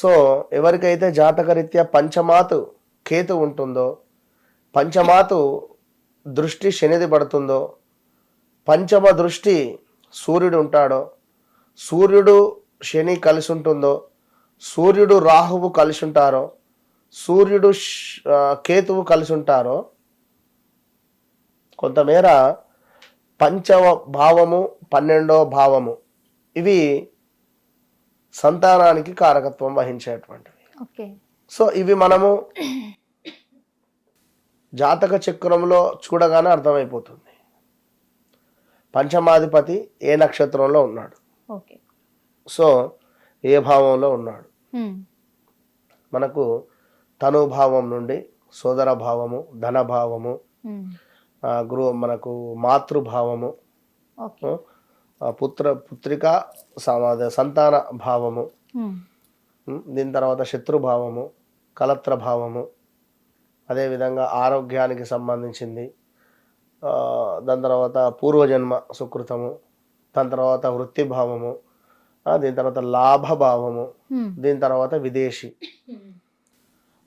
So ఎవరికైతే జాతకరీత్యా పంచమాతు కేతు ఉంటుందో పంచమాతు దృష్టి శనిది పడుతుందో పంచమ దృష్టి సూర్యుడు ఉంటాడో సూర్యుడు శని కలిసి ఉంటుందో సూర్యుడు రాహువు కలిసి ఉంటారో సూర్యుడు కేతువు కలిసి ఉంటారో కొంతమేర పంచమ భావము పన్నెండవ భావము ఇవి సంతానానికి కారకత్వం వహించేటువంటివి. సో ఇవి మనము జాతక చక్రంలో చూడగానే అర్థమైపోతుంది. పంచమాధిపతి ఏ నక్షత్రంలో ఉన్నాడు? ఓకే. సో ఏ భావంలో ఉన్నాడు? మనకు తనుభావం నుండి సోదర భావము ధనభావము గృహ మనకు మాతృభావము పుత్ర పుత్రిక సమాధ సంతాన భావము. దీని తర్వాత శత్రుభావము కలత్ర భావము అదేవిధంగా ఆరోగ్యానికి సంబంధించింది. దాని తర్వాత పూర్వజన్మ సుకృతము దాని తర్వాత వృత్తి భావము దీని తర్వాత లాభభావము దీని తర్వాత విదేశీ.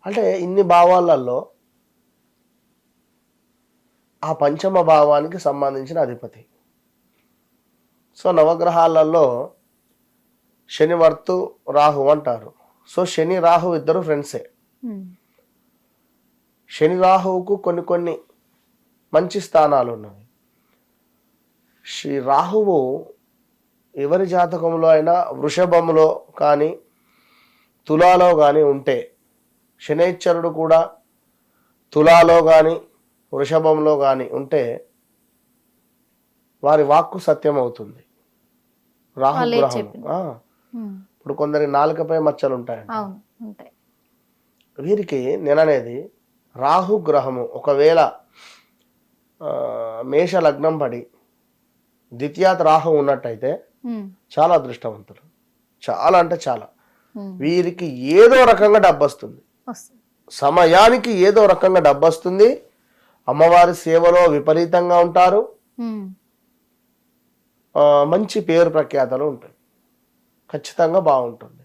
అంటే ఇన్ని భావాలలో ఆ పంచమ భావానికి సంబంధించిన అధిపతి. సో నవగ్రహాలలో శనివర్తు రాహు అంటారు. సో శని రాహు ఇద్దరు ఫ్రెండ్సే. ఉమ్, శని రాహువుకు కొన్ని కొన్ని మంచి స్థానాలు ఉన్నవి శ్రీ రాహువు ఎవరి జాతకంలో అయినా వృషభంలో కానీ తులాలో కానీ ఉంటే శనైశ్వరుడు కూడా తులాలో కానీ వృషభంలో కానీ ఉంటే వారి వాక్కు సత్యం అవుతుంది రాహు వాళ్ళే గ్రహం చెప్పింది. ఆ, ఉమ్, ఇప్పుడు కొందరి నాలుకపై మచ్చలు ఉంటాయండి ఉంటాయి. వీరికి నేననేది రాహు గ్రహము ఒకవేళ మేష లగ్నం పడి ద్వితీయాత్ రాహు ఉన్నట్టయితే చాలా అదృష్టవంతులు. చాలా అంటే చాలా. వీరికి ఏదో రకంగా డబ్బు వస్తుంది. సమయానికి ఏదో రకంగా డబ్బు వస్తుంది అమ్మవారి సేవలో విపరీతంగా ఉంటారు. మంచి పేరు ప్రఖ్యాతలు ఉంటాయి. ఖచ్చితంగా బాగుంటుంది.